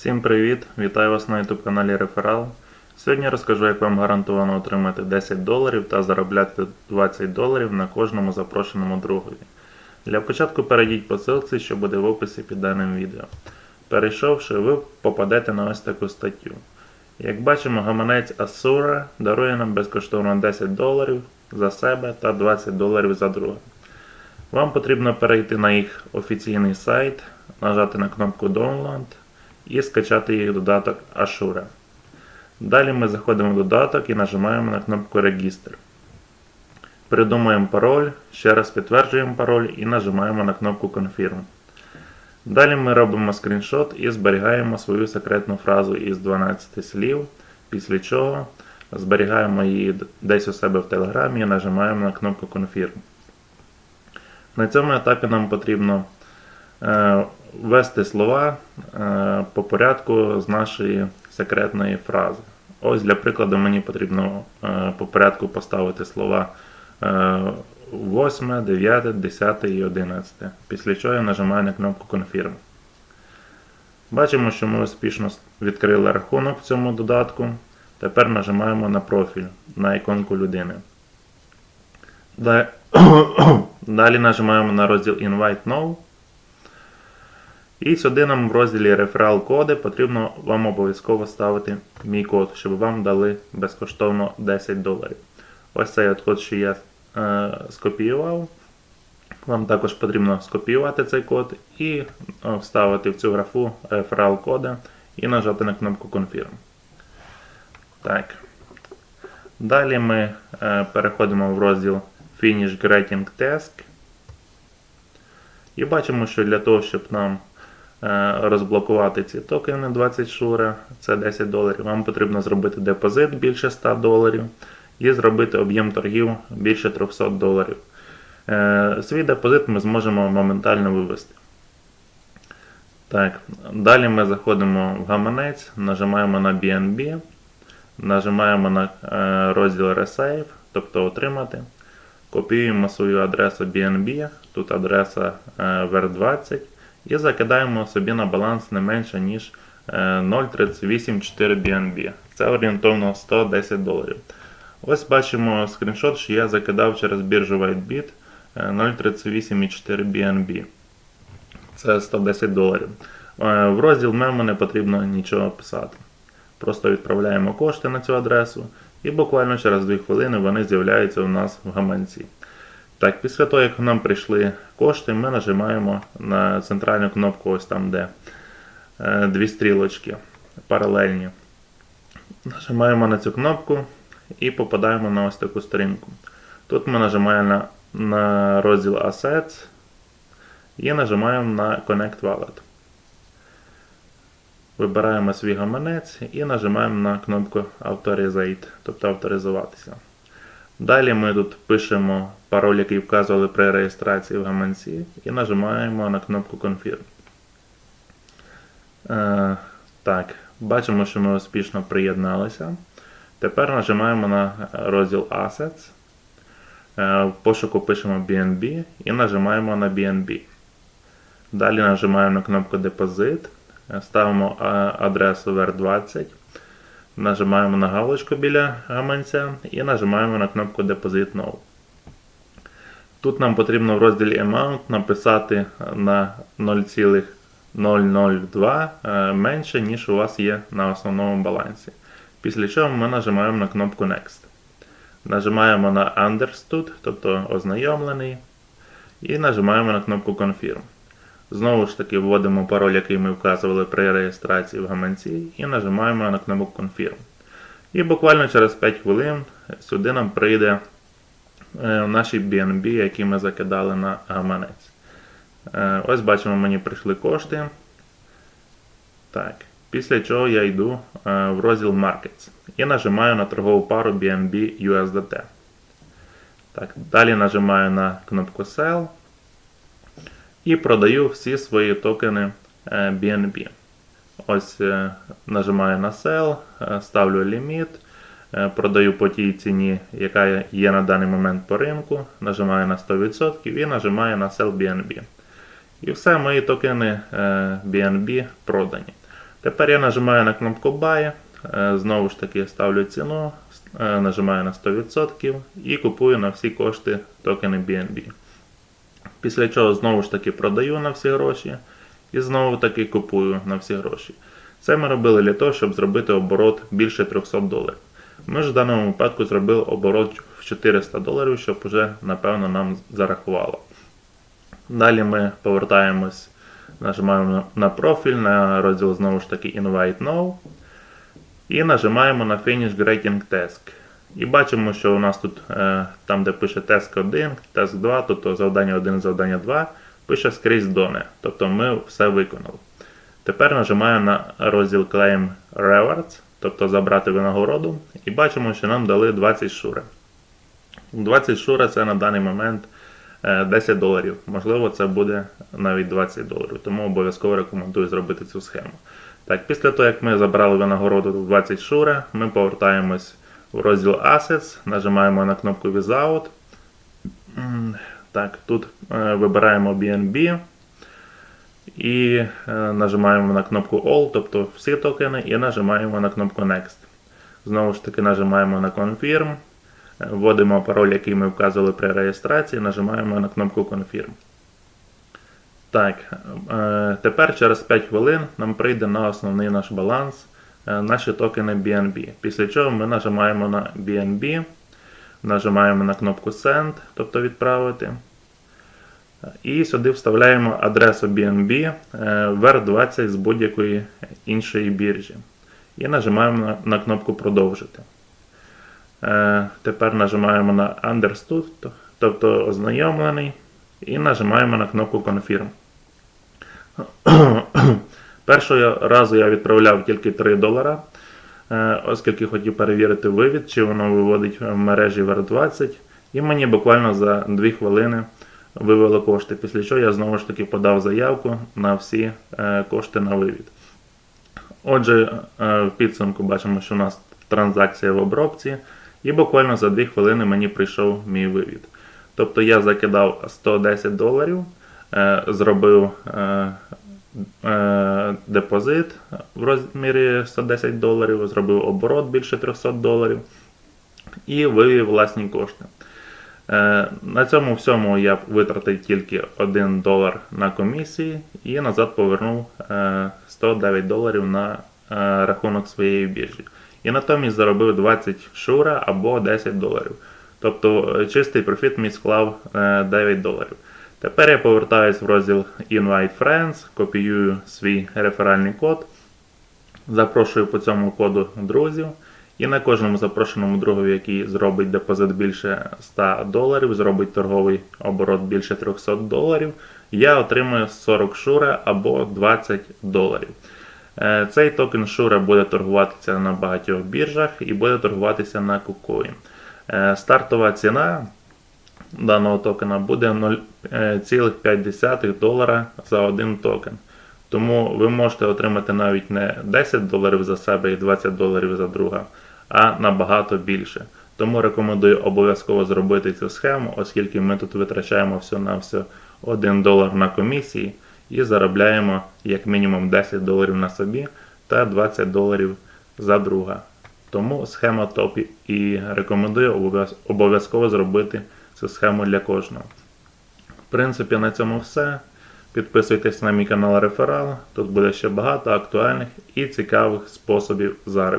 Всім привіт! Вітаю вас на YouTube каналі Реферал. Сьогодні розкажу, як вам гарантовано отримати 10 доларів та заробляти 20 доларів на кожному запрошеному другові. Для початку перейдіть по ссылці, що буде в описі під даним відео. Перейшовши, ви попадете на ось таку статтю. Як бачимо, гаманець Asura дарує нам безкоштовно 10 доларів за себе та 20 доларів за друга. Вам потрібно перейти на їх офіційний сайт, нажати на кнопку Download і скачати їх додаток Ashura. Далі ми заходимо в додаток і нажимаємо на кнопку Регістр. Придумуємо пароль, ще раз підтверджуємо пароль і нажимаємо на кнопку Confirm. Далі ми робимо скріншот і зберігаємо свою секретну фразу із 12 слів, після чого зберігаємо її десь у себе в Телеграмі і нажимаємо на кнопку Confirm. На цьому етапі нам потрібно ввести слова е, по порядку з нашої секретної фрази. Ось для прикладу мені потрібно е, по порядку поставити слова е, 8, 9, 10 і 11. Після чого я нажимаю на кнопку Confirm. Бачимо, що ми успішно відкрили рахунок в цьому додатку. Тепер нажимаємо на профіль на іконку людини. Далі нажимаємо на розділ Invite Now. І сюди нам в розділі реферал коди потрібно вам обов'язково ставити мій код, щоб вам дали безкоштовно 10 доларів. Ось цей от код, що я е, скопіював. Вам також потрібно скопіювати цей код і е, вставити в цю графу реферал кода і нажати на кнопку Confirm. Так. Далі ми е, переходимо в розділ Finish Grading Task. І бачимо, що для того, щоб нам розблокувати ці токени 20 шура, це 10 доларів, вам потрібно зробити депозит більше 100 доларів і зробити об'єм торгів більше 300 доларів. Е, Свій депозит ми зможемо моментально вивести. Так, Далі ми заходимо в гаманець, нажимаємо на BNB, нажимаємо на е, розділ Resave, тобто отримати. Копіюємо свою адресу BNB, тут адреса е, VER20 і закидаємо собі на баланс не менше, ніж е, 0,384 BNB. Це орієнтовно 110 доларів. Ось бачимо скріншот, що я закидав через біржу WhiteBit е, 0,384 BNB. Це 110 доларів. Е, В розділ мемо не потрібно нічого писати. Просто відправляємо кошти на цю адресу, і буквально через 2 хвилини вони з'являються у нас в гаманці. Так, після того, як нам прийшли кошти, ми нажимаємо на центральну кнопку, ось там, де е, дві стрілочки паралельні. Нажимаємо на цю кнопку і попадаємо на ось таку сторінку. Тут ми нажимаємо на, на розділ Assets і нажимаємо на Connect Wallet. Вибираємо свій гаманець і нажимаємо на кнопку Authorizate, тобто авторизуватися. Далі ми тут пишемо пароль, який вказували при реєстрації в гаманці, і нажимаємо на кнопку Confirm. Е, так, бачимо, що ми успішно приєдналися. Тепер нажимаємо на розділ Assets. Е, в пошуку пишемо BNB і нажимаємо на BNB. Далі нажимаємо на кнопку Deposit. Ставимо адресу VER20, нажимаємо на галочку біля гаманця і нажимаємо на кнопку Deposit Now. Тут нам потрібно в розділі Amount написати на 0,002 е, менше, ніж у вас є на основному балансі. Після чого ми нажимаємо на кнопку Next. Нажимаємо на Understood, тобто ознайомлений, і нажимаємо на кнопку Confirm. Знову ж таки вводимо пароль, який ми вказували при реєстрації в гаманці, і нажимаємо на кнопку Confirm. І буквально через 5 хвилин сюди нам прийде е, наші BNB, які ми закидали на гаманець. Е, Ось бачимо, мені прийшли кошти. Так. Після чого я йду е, в розділ Markets і нажимаю на торгову пару BNB USDT. Так, Далі нажимаю на кнопку Sell і продаю всі свої токени е, BNB. Ось е, нажимаю на Sell, е, ставлю ліміт, е, продаю по тій ціні, яка є на даний момент по ринку. Нажимаю на 100% і нажимаю на Sell BNB. І все, мої токени е, BNB продані. Тепер я нажимаю на кнопку Buy, е, знову ж таки ставлю ціну, е, нажимаю на 100% і купую на всі кошти токени BNB. Після чого знову ж таки продаю на всі гроші і знову таки купую на всі гроші. Це ми робили для того, щоб зробити оборот більше 300 доларів. Ми ж в даному випадку зробили оборот в 400 доларів, щоб вже напевно нам зарахувало. Далі ми повертаємось, нажимаємо на- профіль, на розділ знову ж таки Invite Now. І нажимаємо на Finish Grading Task. І бачимо, що у нас тут, е, там де пише Task 1, Task 2, тобто завдання 1, завдання 2, пише скрізь Done. Тобто ми все виконали. Тепер нажимаю на розділ Claim Rewards, тобто забрати винагороду, і бачимо, що нам дали 20 шури. 20 шура це на даний момент е, 10 доларів. Можливо, це буде навіть 20 доларів, тому обов'язково рекомендую зробити цю схему. Так, після того, як ми забрали винагороду 20 шура, ми повертаємось в розділ Assets, нажимаємо на кнопку Without. Так, тут е, вибираємо BNB і е, нажимаємо на кнопку All, тобто всі токени, і нажимаємо на кнопку Next. Знову ж таки, нажимаємо на Confirm, е, вводимо пароль, який ми вказували при реєстрації, нажимаємо на кнопку Confirm. Так, тепер через 5 хвилин нам прийде на основний наш баланс наші токени BNB. Після чого ми нажимаємо на BNB, нажимаємо на кнопку Send, тобто відправити. І сюди вставляємо адресу BNB е, VER20 з будь-якої іншої біржі. І нажимаємо на, на кнопку Продовжити. Е, Тепер нажимаємо на Understood, тобто ознайомлений, і нажимаємо на кнопку Confirm. Першого разу я відправляв тільки 3 долара, е, оскільки хотів перевірити вивід, чи воно виводить в мережі VER20. І мені буквально за 2 хвилини вивели кошти. Після чого я знову ж таки подав заявку на всі е, кошти на вивід. Отже, е, в підсумку бачимо, що у нас транзакція в обробці, і буквально за 2 хвилини мені прийшов мій вивід. Тобто я закидав 110 доларів, зробив депозит в розмірі 110 доларів, зробив оборот більше 300 доларів і вивів власні кошти. Е, На цьому всьому я витратив тільки 1 долар на комісії і назад повернув е, 109 доларів на е, рахунок своєї біржі. І натомість заробив 20 шура або 10 доларів. Тобто е, чистий профіт мій склав е, 9 доларів. Тепер я повертаюсь в розділ Invite Friends, копіюю свій реферальний код, запрошую по цьому коду друзів. І на кожному запрошеному другові, який зробить депозит більше 100 доларів, зробить торговий оборот більше 300 доларів, я отримую 40 шура або 20 доларів. Е, Цей токен шура буде торгуватися на багатьох біржах і буде торгуватися на KuCoin. Е, Стартова ціна даного токена буде 0,5 долара за один токен. Тому ви можете отримати навіть не 10 доларів за себе і 20 доларів за друга, а набагато більше. Тому рекомендую обов'язково зробити цю схему, оскільки ми тут витрачаємо всього на все 1 долар на комісії і заробляємо як мінімум 10 доларів на собі та 20 доларів за друга. Тому схема топ і рекомендую обов'язково зробити цю схему для кожного. В принципі, на цьому все. Підписуйтесь на мій канал Реферал. Тут буде ще багато актуальних і цікавих способів заробітку.